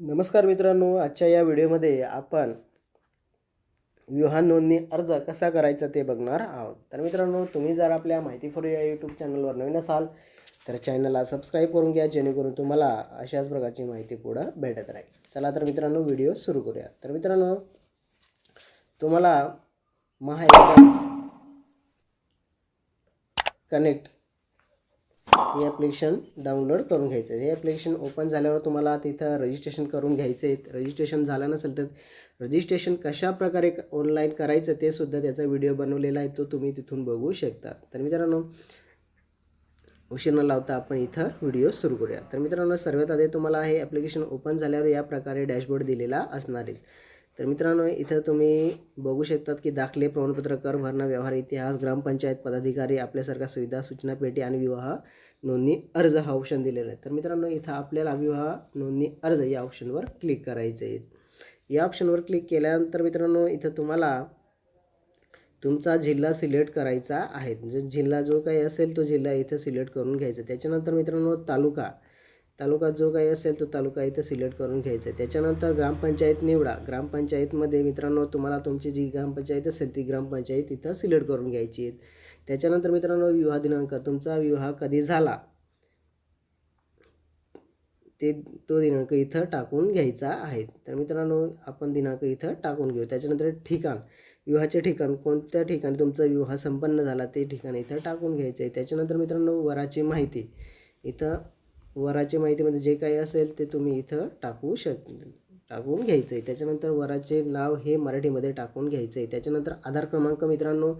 नमस्कार मित्रांनो आजच्या या व्हिडिओमध्ये आपण विवाह नोंदणी अर्ज कसा करायचा ते बघणार आहोत. तर मित्रांनो तुम्ही जर आपल्या माहिती फॉर या यूट्यूब चॅनलवर नवीन असाल तर चॅनलला सबस्क्राईब करून घ्या जेणेकरून तुम्हाला अशाच प्रकारची माहिती पुढं भेटत राहील. चला तर मित्रांनो व्हिडिओ सुरू करूया. तर मित्रांनो तुम्हाला महा कनेक्ट हे ॲप्लिकेशन डाउनलोड करून घ्यायचं आहे. हे ॲप्लिकेशन ओपन झाल्यावर तुम्हाला तिथं रजिस्ट्रेशन करून घ्यायचं आहे रजिस्ट्रेशन झालं नसेल तर रजिस्ट्रेशन कशा प्रकारे ऑनलाईन करायचं ते सुद्धा त्याचा व्हिडिओ बनवलेला आहे तो तुम्ही तिथून बघू शकता. तर मित्रांनो उशीर न लावता आपण इथं व्हिडिओ सुरू करूया. तर मित्रांनो सर्वात आधी तुम्हाला हे ॲप्लिकेशन ओपन झाल्यावर या प्रकारे डॅशबोर्ड दिलेला असणार आहे. तर मित्रांनो इथं तुम्ही बघू शकतात की दाखले प्रमाणपत्र कर भरणा व्यवहार इतिहास ग्रामपंचायत पदाधिकारी आपल्यासारख्या सुविधा सूचना पेटी आणि विवाह नोंदणी अर्ज हा ऑप्शन दिलेला आहे. तर मित्रांनो इथं आपल्याला विवाह नोंदणी अर्ज या ऑप्शनवर क्लिक करायचं आहे. या ऑप्शनवर क्लिक केल्यानंतर मित्रांनो इथं तुम्हाला तुमचा जिल्हा सिलेक्ट करायचा आहे. म्हणजे जिल्हा जो काही असेल तो जिल्हा इथं सिलेक्ट करून घ्यायचा त्याच्यानंतर मित्रांनो तालुका. तालुका जो काही असेल तो तालुका इथं सिलेक्ट करून घ्यायचा आहे. त्याच्यानंतर ग्रामपंचायत निवडा. ग्रामपंचायतमध्ये मित्रांनो तुम्हाला तुमची जी ग्रामपंचायत असेल ती ग्रामपंचायत इथं सिलेक्ट करून घ्यायची आहे. त्याच्यानंतर मित्रांनो विवाह दिनांक. तुमचा विवाह कधी झाला? ते तो दिनांक इथं टाकून घ्यायचा आहे. तर मित्रांनो आपण दिनांक इथं टाकून घेऊ. त्याच्यानंतर ठिकाण. विवाहाचे ठिकाण कोणत्या ठिकाणी तुमचा विवाह संपन्न झाला ते ठिकाण इथं टाकून घ्यायचं आहे. त्याच्यानंतर मित्रांनो वराची माहिती. इथं वराची माहितीमध्ये जे काही असेल ते तुम्ही इथं टाकू शक टाकून घ्यायचं आहे त्याच्यानंतर वराचे नाव हे मराठीमध्ये टाकून घ्यायचं आहे त्याच्यानंतर आधार क्रमांक मित्रांनो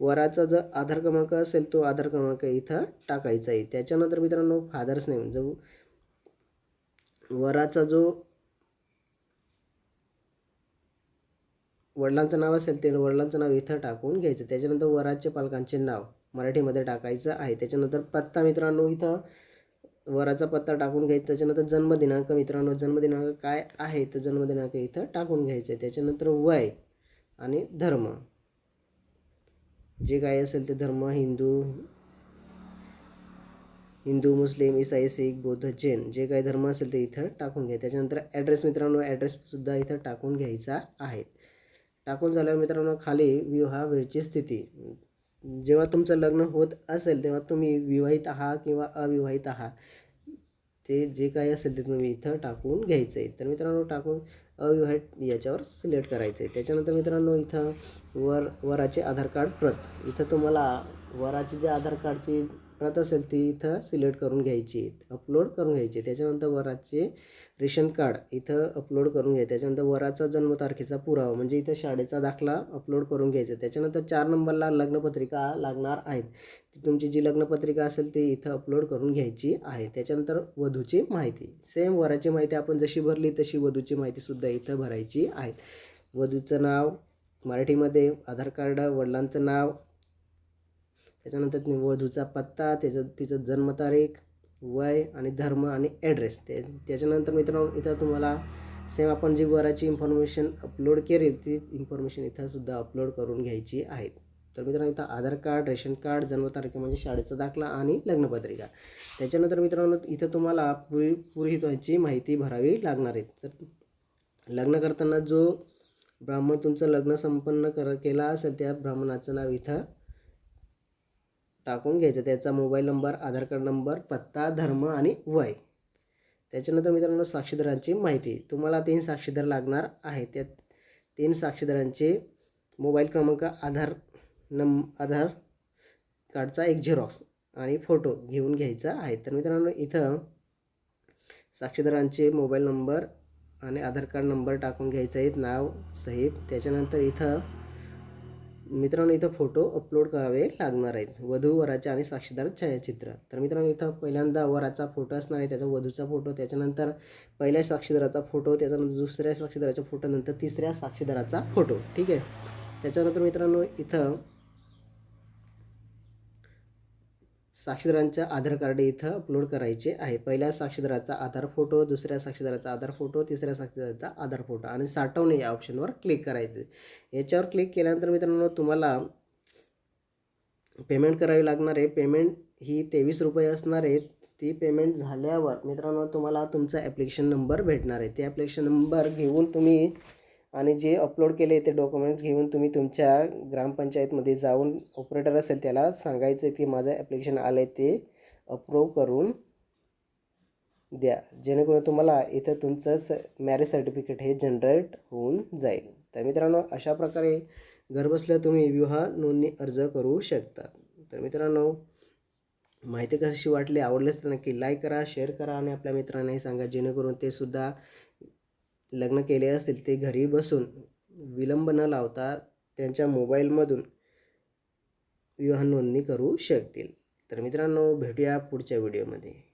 वराचा जो आधार क्रमांक असेल तो आधार क्रमांक इथं टाकायचा आहे. त्याच्यानंतर मित्रांनो फादर्स नेम जो वराचा जो वडिलांचं नाव असेल ते वडिलांचं नाव इथं टाकून घ्यायचं. त्याच्यानंतर वराचे पालकांचे नाव मराठीमध्ये टाकायचं आहे. त्याच्यानंतर पत्ता मित्रांनो इथं वराचा पत्ता टाकून घ्यायचा. त्याच्यानंतर जन्मदिनांक मित्रांनो जन्मदिनांक काय आहे तो जन्मदिनांक इथं टाकून घ्यायचं आहे. त्याच्यानंतर वय आणि धर्म. जे काही असेल ते धर्म हिंदू हिंदू मुस्लिम इसाई शीख बौद्ध जैन जे काही धर्म असेल ते इथं टाकून घ्या. त्याच्यानंतर ॲड्रेस मित्रांनो ॲड्रेससुद्धा इथं टाकून घ्यायचा आहे. टाकून झाल्यावर मित्रांनो खाली विवाह वेळची स्थिती. जेव्हा तुमचं लग्न होत असेल तेव्हा तुम्ही विवाहित आहात किंवा अविवाहित आहात. ते जे काही असेल ते तुम्ही इथं टाकून घ्यायचं आहे तर मित्रांनो टाकून अविवाहित याच्यावर सिलेक्ट करायचं आहे त्याच्यानंतर मित्रांनो इथं वर वराचे आधार कार्ड प्रत. इथं तुम्हाला वराचे जे आधार कार्डची प्रत असेल ती इथं सिलेक्ट करून घ्यायची अपलोड करून घ्यायची. त्याच्यानंतर वराचे रेशन कार्ड इथं अपलोड करून घ्यायचं. त्याच्यानंतर वराचा जन्मतारखेचा पुरावा म्हणजे इथं शाळेचा दाखला अपलोड करून घ्यायचा. त्याच्यानंतर चार नंबरला लग्नपत्रिका लागणार आहेत. ती तुमची जी लग्नपत्रिका असेल ती इथं अपलोड करून घ्यायची आहे. त्याच्यानंतर वधूची माहिती. सेम वराची माहिती आपण जशी भरली तशी वधूची माहितीसुद्धा इथं भरायची आहे. वधूचं नाव मराठीमध्ये आधार कार्ड वडिलांचं नाव त्याच्यानंतर वधूचा पत्ता त्याचं तिचं जन्मतारीख वय आणि धर्म आणि ॲड्रेस ते त्याच्यानंतर मित्रांनो इथं तुम्हाला सेम आपण जी वराची इन्फॉर्मेशन अपलोड केली ती इन्फॉर्मेशन इथंसुद्धा अपलोड करून घ्यायची आहेत तर मित्रांनो इथं आधार कार्ड रेशन कार्ड जन्मतारखे म्हणजे शाळेचा दाखला आणि लग्नपत्रिका. त्याच्यानंतर मित्रांनो इथं तुम्हाला पुरी पुरोहितांची माहिती भरावी लागणार आहे. तर लग्न करताना जो ब्राह्मण तुमचं लग्न संपन्न कर केला असेल त्या ब्राह्मणाचं नाव इथं टाकून घ्यायचं. त्याचा mobile number Aadhaar card number पत्ता धर्म आणि वय. त्याच्यानंतर मित्रांनो साक्षीदारांची माहिती. तुम्हाला तीन साक्षीदार लागणार आहे त्या तीन साक्षीदारांचे मोबाईल क्रमांक आधार नम आधार कार्डचा एक झेरॉक्स आणि फोटो घेऊन घ्यायचा आहे. तर मित्रांनो इथं साक्षीदारांचे मोबाईल नंबर आणि आधार कार्ड नंबर टाकून घ्यायचा आहेत. नाव सहित. त्याच्यानंतर इथं मित्रांनो इथं फोटो अपलोड करावे लागणार आहेत. वधू वराचे आणि साक्षीदार छायाचित्र. तर मित्रांनो इथं पहिल्यांदा वराचा फोटो असणार आहे त्याचा वधूचा फोटो त्याच्यानंतर पहिल्या साक्षीदाराचा फोटो त्याच्यानंतर दुसऱ्या साक्षीदाराचा फोटो नंतर तिसऱ्या साक्षीदाराचा फोटो. ठीक आहे? त्याच्यानंतर मित्रांनो इथं साक्षीदारांच्या आधार कार्ड इथं अपलोड करायचे आहे. पहिल्या साक्षीदाराचा आधार फोटो दुसऱ्या साक्षीदाराचा आधार फोटो तिसऱ्या साक्षीदाराचा आधार फोटो आणि साठवणे या ऑप्शनवर क्लिक करायचं. याच्यावर क्लिक केल्यानंतर मित्रांनो तुम्हाला पेमेंट करावी लागणार आहे. पेमेंट ही तेवीस रुपये असणार आहे. ती पेमेंट झाल्यावर मित्रांनो तुम्हाला तुमचा ॲप्लिकेशन नंबर भेटणार आहे. ते ॲप्लिकेशन नंबर घेऊन तुम्ही आणि जे अपलोड केले ते डॉक्युमेंट्स घेऊन तुम्ही तुमच्या ग्रामपंचायतमध्ये जाऊन ऑपरेटर असेल त्याला सांगायचं आहे की माझं ॲप्लिकेशन आलं आहे ते अप्रूव्ह करून द्या. जेणेकरून तुम्हाला इथं तुमचं स मॅरेज सर्टिफिकेट हे जनरेट होऊन जाईल. तर मित्रांनो अशा प्रकारे घरबसल्या तुम्ही विवाह नोंदणी अर्ज करू शकता तर मित्रांनो माहिती कशी वाटली आवडलीच तर नक्की लाईक करा शेअर करा आणि आपल्या मित्रांनाही सांगा. जेणेकरून ते सुद्धा लग्न केले असतील ते घरी बसून विलंब न लावता त्यांच्या मोबाईलमधून विवाह नोंदणी करू शकतील. तर मित्रांनो भेटूया पुढच्या व्हिडिओमध्ये.